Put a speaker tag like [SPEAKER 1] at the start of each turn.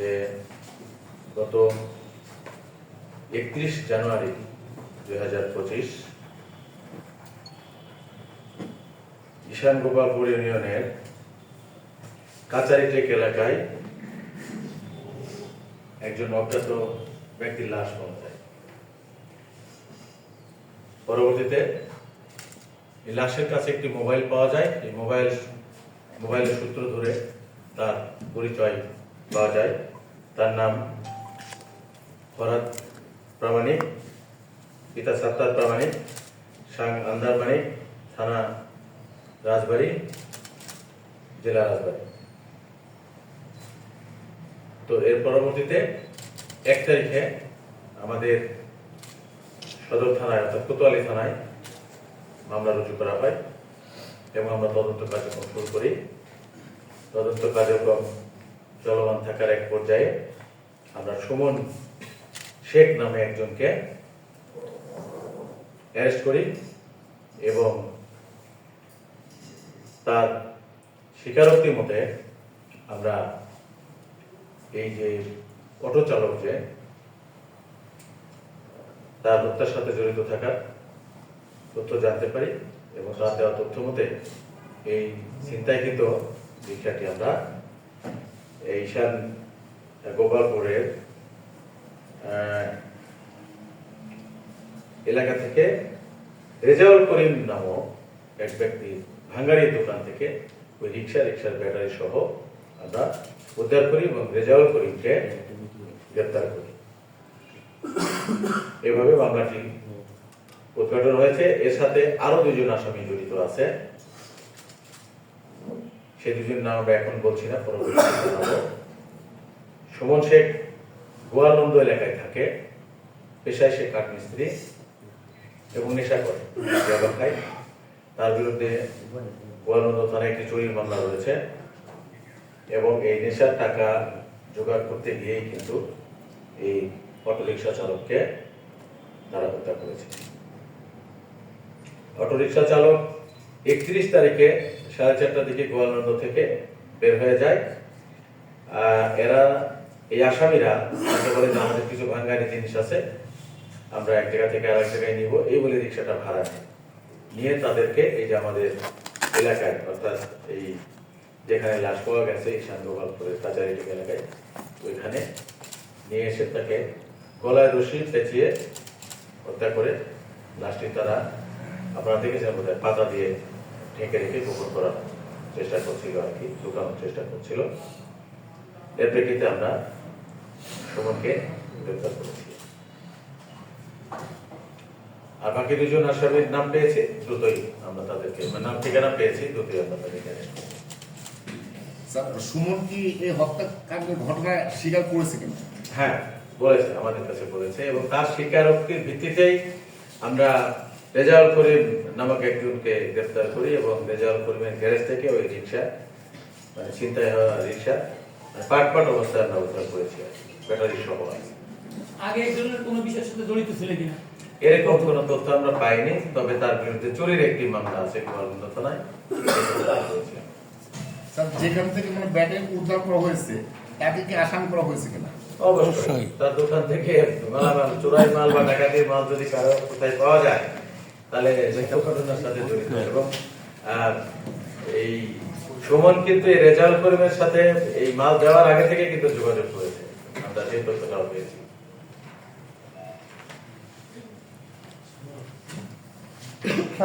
[SPEAKER 1] যে গত একত্রিশ জানুয়ারি দুই হাজার পঁচিশ ঈশান গোপালপুর ইউনিয়নের কাচারিটেক এলাকায় একজন অজ্ঞাত ব্যক্তির লাশ পাওয়া যায়। পরবর্তীতে এই লাশের কাছে একটি মোবাইল পাওয়া যায়। এই মোবাইল, মোবাইলের সূত্র ধরে তার পরিচয় পাওয়া যায়। তার নাম ফরাদ প্রামাণিক, পিতা সাত্তার প্রামাণিক, সাং আন্দারমানিক থানা রাজবাড়ি, জেলা রাজবাড়ী। তো এর পরবর্তীতে এক তারিখে আমাদের সদর থানায়, অর্থাৎ কোতোয়ালি থানায় মামলা রুজু করা হয় এবং আমরা তদন্ত কার্যক্রম শুরু করি। তদন্ত কার্যক্রম চলমান থাকার এক পর্যায়ে আমরা সুমন শেখ নামে একজনকে অ্যারেস্ট করি এবং তার স্বীকারোক্তি মতে আমরা এই যে অটো চালক যে, তার হত্যার সাথে জড়িত থাকার তথ্য জানতে পারি এবং তার দেওয়া তথ্য মতে এই চিন্তাকৃত রিক্সাটি আমরা এই ঈশান গোপালপুরের এলাকা থেকে রেজাউল করিম নামক এক ব্যক্তি ভাঙ্গারির দোকান থেকে ওই রিক্সা, রিক্সার ব্যাটারি সহ আমরা উদ্ধার করি এবং রেজাউল করিমকে গ্রেপ্তার করি। এভাবে মামলাটি উদ্ঘাটন হয়েছে। এর সাথে আরও দুজন আসামি জড়িত আছে। সেই দুজন নাম আমরা এখন বলছি না সুমন শেখ গোয়ালন্দ এলাকায় থাকে, পেশায় সে কাঠমিস্ত্রি এবং নেশা করে ইয়াবা খায় তার বিরুদ্ধে গোয়ালন্দ থানায় একটি চুরির মামলা রয়েছে এবং এই নেশার টাকা জোগাড় করতে গিয়েই কিন্তু এই অটোরিকশা চালককে তারা হত্যা করেছে। অটোরিকশা চালক একত্রিশ তারিখে সাড়ে চারটার দিকে গোয়ালন্দ থেকে বের হয়ে যায়। এরা, এই আসামিরা তাকে বলে যে আমাদের কিছু ভাঙ্গারি জিনিস আছে, আমরা এক জায়গা থেকে আরেক জায়গায় নিব। এই বলে রিক্সাটা ভাড়া নেয়। তাদেরকে এই যে আমাদের এলাকায়, অর্থাৎ এই যেখানে লাশ পাওয়া গেছে ঈশান গোপালপুরের কাচারিটিক এলাকায়, ওইখানে নিয়ে এসে তাকে গলায় রশি পেঁচিয়ে হত্যা করে। লাশটি তারা আপনারা দেখেছেন বোধ পাতা দিয়ে ঢেকে রেখে গোপন করার চেষ্টা করছিল আর কি লুকানোর চেষ্টা করছিল। এর প্রেক্ষিতে আমরা সুমনকে গ্রেপ্তার করেছি। আর বাকি দুজন আসামির নাম পেয়েছি দ্রুতই আমরা তাদেরকে মানে নাম ঠিকানা পেয়েছি দ্রুতই আমরা তাদেরকে
[SPEAKER 2] সুমন কি এই হত্যাকাণ্ডের ঘটনা স্বীকার করেছে কিনা?
[SPEAKER 1] হ্যাঁ বলেছে আমাদের কাছে বলেছে এবং তার স্বীকারোক্তির ভিত্তিতেই আমরা রেজাউল করিম নামক একজনকে গ্রেফতার করি এবং রেজাউল করিমের গ্যারেজ থেকে ওই রিক্সা মানে ছিনতাই হওয়া রিক্সা মানে পাট পাট অবস্থায় আমরা উদ্ধার করেছি ব্যাটারি সহ
[SPEAKER 3] আগে একজনের কোনো বিষয়ের সাথে জড়িত ছিল কিনা?
[SPEAKER 1] এরকম কোন তথ্য আমরা পাইনি তবে তার বিরুদ্ধে চুরির একটি মামলা আছে থানায়
[SPEAKER 2] যেখান থেকে মানে ব্যাটারি উদ্ধার করা হয়েছে তাকে কি আসামি করা হয়েছে কিনা?
[SPEAKER 1] অবশ্যই। তার দোকান থেকে মালামাল চোরাই মাল বা ডাকাতির মাল যদি কারও কোথায় পাওয়া যায় তাহলে ঘটনার সাথে জড়িত এবং এই সুমন কিন্তু এই রেজাল্ট করিমের সাথে এই মাল দেওয়ার আগে থেকে কিন্তু যোগাযোগ করেছে। আমরা সেই তথ্যটাও পেয়েছি।